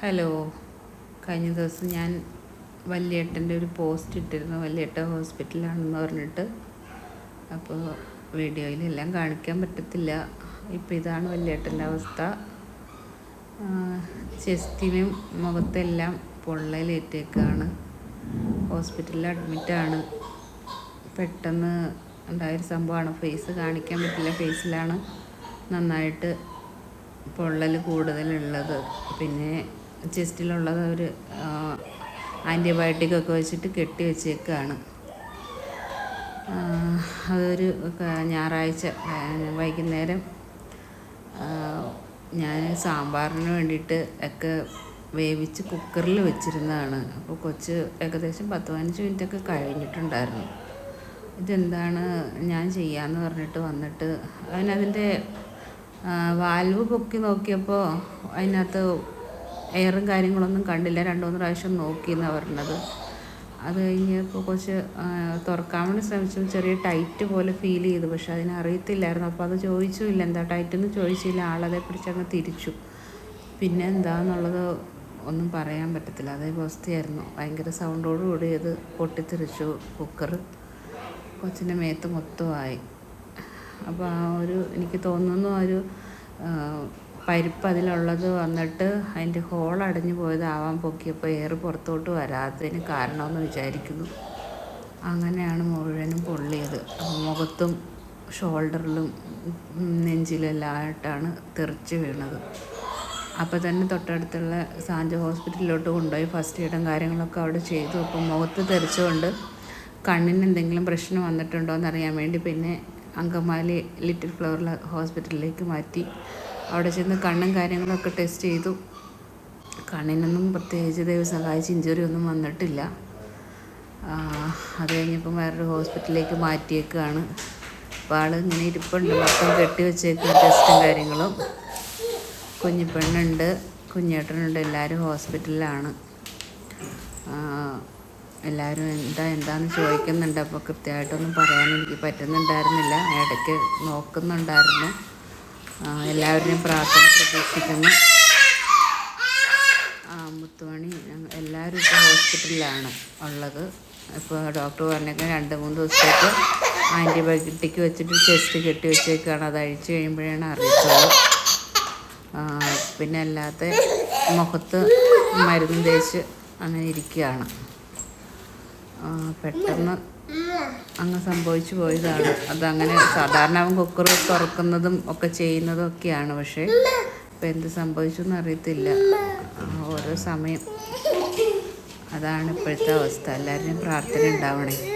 Hello. കഴിഞ്ഞ ദിവസം ഞാൻ വല്യേട്ടന്റെ ഒരു പോസ്റ്റ് ഇട്ടിരുന്നു. വല്യേട്ട ഹോസ്പിറ്റലാണെന്ന് പറഞ്ഞിട്ട്. അപ്പോൾ വീഡിയോയിലെല്ലാം കാണിക്കാൻ പറ്റത്തില്ല. ഇപ്പോൾ ഇതാണ് വല്യേട്ടന്റെ അവസ്ഥ. ചെസ്റ്റിനും മുഖത്തെല്ലാം പൊള്ളലേറ്റേക്കാണ്. ഹോസ്പിറ്റലിൽ അഡ്മിറ്റാണ്. പെട്ടെന്ന് ഉണ്ടായൊരു സംഭവമാണ്. ഫേസ് കാണിക്കാൻ പറ്റില്ല. ഫേസിലാണ് നന്നായിട്ട് പൊള്ളൽ കൂടുതലുള്ളത്. പിന്നെ ചെസ്റ്റിലുള്ളത് ഒരു ആന്റിബയോട്ടിക്കൊക്കെ വെച്ചിട്ട് കെട്ടി വെച്ചേക്കാണ്. അതൊരു ഞായറാഴ്ച വൈകുന്നേരം ഞാൻ സാമ്പാറിന് വേണ്ടിയിട്ട് ഒക്കെ വേവിച്ച് കുക്കറിൽ വെച്ചിരുന്നതാണ്. അപ്പോൾ കൊച്ച് ഏകദേശം പത്ത് പതിനഞ്ച് മിനിറ്റൊക്കെ കഴിഞ്ഞിട്ടുണ്ടായിരുന്നു. ഇതെന്താണ് ഞാൻ ചെയ്യാമെന്ന് പറഞ്ഞിട്ട് വന്നിട്ട് അതിനതിന്റെ വാൽവ് പൊക്കി നോക്കിയപ്പോൾ അതിനകത്ത് എയറും കാര്യങ്ങളൊന്നും കണ്ടില്ല. രണ്ട് മൂന്ന് പ്രാവശ്യം നോക്കി എന്നാണ് പറഞ്ഞത്. അത് കഴിഞ്ഞപ്പോൾ കുറച്ച് തുറക്കാൻ വേണ്ടി ശ്രമിച്ചു ചെറിയ ടൈറ്റ് പോലെ ഫീൽ ചെയ്തു. പക്ഷെ അതിനറിയത്തില്ലായിരുന്നു അപ്പോൾ അത് ചോദിച്ചുമില്ല. എന്താ ടൈറ്റ് എന്ന് ചോദിച്ചില്ല. ആളതെ പിടിച്ചങ്ങ് തിരിച്ചു. പിന്നെ എന്താന്നുള്ളത് ഒന്നും പറയാൻ പറ്റത്തില്ല. അതേ അവസ്ഥയായിരുന്നു. ഭയങ്കര സൗണ്ടോടുകൂടി അത് പൊട്ടിത്തെറിച്ചു. കുക്കർ കൊച്ചിന്റെ മേത്ത് മൊത്തമായി അപ്പോൾ ആ ഒരു എനിക്ക് തോന്നുന്നു ഒരു പരിപ്പ് അതിലുള്ളത് വന്നിട്ട് അതിന്റെ ഹോൾ അടഞ്ഞു പോയതാവാൻ പൊക്കിയപ്പോൾ എയർ പുറത്തോട്ട് വരാത്തതിന് കാരണമെന്ന് വിചാരിക്കുന്നു. അങ്ങനെയാണ് മുഴുവനും പൊള്ളിയത്. മുഖത്തും ഷോൾഡറിലും നെഞ്ചിലെല്ലാം നെഞ്ചിലും എല്ലാം ആയിട്ടാണ് തെറിച്ച് വീണത്. അപ്പോൾ തന്നെ തൊട്ടടുത്തുള്ള സാഞ്ച ഹോസ്പിറ്റലിലോട്ട് കൊണ്ടുപോയി ഫസ്റ്റ് എയ്ഡും കാര്യങ്ങളൊക്കെ അവിടെ ചെയ്തു. അപ്പം മുഖത്ത് തെറിച്ചുകൊണ്ട് കണ്ണിന് എന്തെങ്കിലും പ്രശ്നം വന്നിട്ടുണ്ടോ എന്നറിയാൻ വേണ്ടി പിന്നെ അങ്കമാലി ലിറ്റിൽ ഫ്ലവർ ഹോസ്പിറ്റലിലേക്ക് മാറ്റി. അവിടെ ചെന്ന് കണ്ണും കാര്യങ്ങളൊക്കെ ടെസ്റ്റ് ചെയ്തു. കണ്ണിനൊന്നും പ്രത്യേകിച്ച് ദൈവം സഹായിച്ച് ഇഞ്ചുറി ഒന്നും വന്നിട്ടില്ല. അത് കഴിഞ്ഞപ്പം വേറൊരു ഹോസ്പിറ്റലിലേക്ക് മാറ്റിയേക്കുകയാണ് അപ്പോൾ ആൾ ഇങ്ങനെ ഇരിപ്പുണ്ട്. മൊത്തം കെട്ടി വെച്ചേക്കുന്ന ടെസ്റ്റും കാര്യങ്ങളും. കുഞ്ഞിപ്പെണ്ണുണ്ട് കുഞ്ഞേട്ടനുണ്ട് എല്ലാവരും ഹോസ്പിറ്റലിലാണ് എല്ലാവരും എന്താ എന്താന്ന് ചോദിക്കുന്നുണ്ട്. അപ്പോൾ കൃത്യമായിട്ടൊന്നും പറയാൻ എനിക്ക് പറ്റുന്നുണ്ടായിരുന്നില്ല. ഇടയ്ക്ക് നോക്കുന്നുണ്ടായിരുന്നു. എല്ലാവരുടെയും പ്രാർത്ഥന പ്രതീക്ഷിക്കുന്നു. മുത്തുമണി എല്ലാവരും ഇപ്പോൾ ഹോസ്പിറ്റലിലാണ് ഉള്ളത്. ഇപ്പോൾ ഡോക്ടർ പറഞ്ഞേക്കാൻ രണ്ട് മൂന്ന് ദിവസത്തേക്ക് ആന്റിബയോട്ടിക് വെച്ചിട്ട് ചെസ്റ്റ് കെട്ടി വെച്ചേക്കാണ്. അത് അഴിച്ചു കഴിയുമ്പോഴാണ് അറിയിച്ചത്. പിന്നെ അല്ലാത്ത മുഖത്ത് മരുന്ന് തേച്ച് അങ്ങനെ ഇരിക്കുകയാണ്. പെട്ടെന്ന് അങ്ങ് സംഭവിച്ചു പോയതാണ്. അതങ്ങനെ സാധാരണ അവൻ കുക്കർ തുറക്കുന്നതും ഒക്കെ ചെയ്യുന്നതും ഒക്കെയാണ് പക്ഷേ ഇപ്പം എന്ത് സംഭവിച്ചു എന്നറിയത്തില്ല ഓരോ സമയം. അതാണ് ഇപ്പോഴത്തെ അവസ്ഥ. എല്ലാവരുടെയും പ്രാർത്ഥന ഉണ്ടാവണേ.